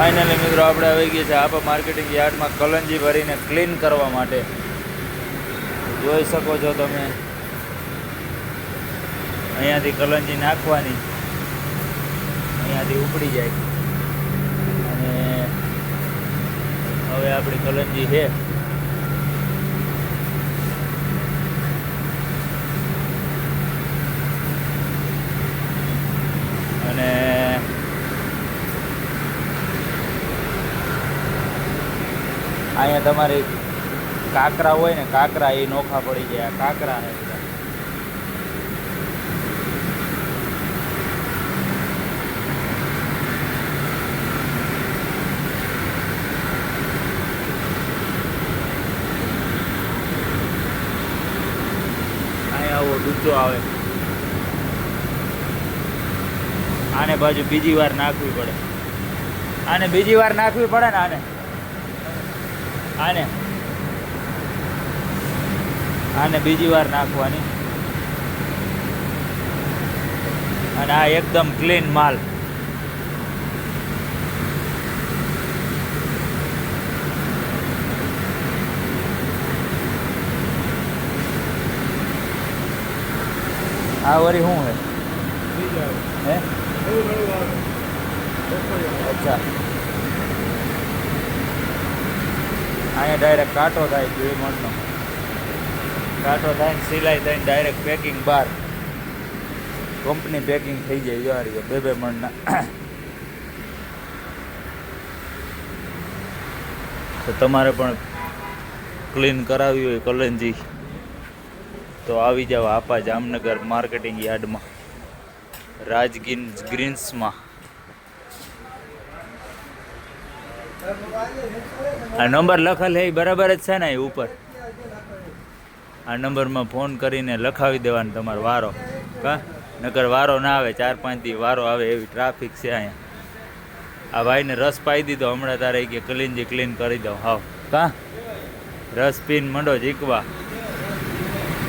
Finally મિત્રો, આપણે આવી ગયા છે આપા માર્કેટિંગ યાર્ડમાં કલંજી ભરીને ક્લીન કરવા માટે. જોઈ શકો છો તમે. અહીંયાથી કલંજી નાખવાની. અહીંયાથી ઉપડી જાય. અને હવે આપણી કલંજી છે અને અહીંયા તમારી કાકરા હોય ને, કાકરા, એ નોખા પડી ગયા કાંકરા અહીંયા આવો ડૂચો આવે. આને બાજુ બીજી વાર નાખવી પડે. આને બીજી વાર નાખવી પડે ને આને. આને. આને બીજી વાર નાખવાની. અને આ એકદમ ક્લીન માલ. આ વરી શું હે? હે અચ્છા. અહીંયા ડાયરેક્ટ કાંટો થાય બે મણનો. કાંટો થાય ને સિલાઈ થઈને ડાયરેક્ટ પેકિંગ બહાર કંપની પેકિંગ થઈ જાય જો આ બે બે મણના. તો તમારે પણ ક્લીન કરાવી હોય કલનજી તો આવી જાવ આપા જામનગર માર્કેટિંગ યાર્ડમાં. રાજગીન ગ્રીન્સમાં આ નંબર લખેલ એ બરાબર જ છે ને એ ઉપર. આ નંબરમાં ફોન કરીને લખાવી દેવાનો તમારો વારો, કા? નકર વારો ના આવે, ચાર પાંચ દી વારો આવે એવી ટ્રાફિક છે અહીંયા. આ ભાઈને રસ પાઈ દીધો, હમણાં તારે કે ક્લીનજી ક્લીન કરી દઉં. હાવ, કા? રસ પીન મંડો જીકવા.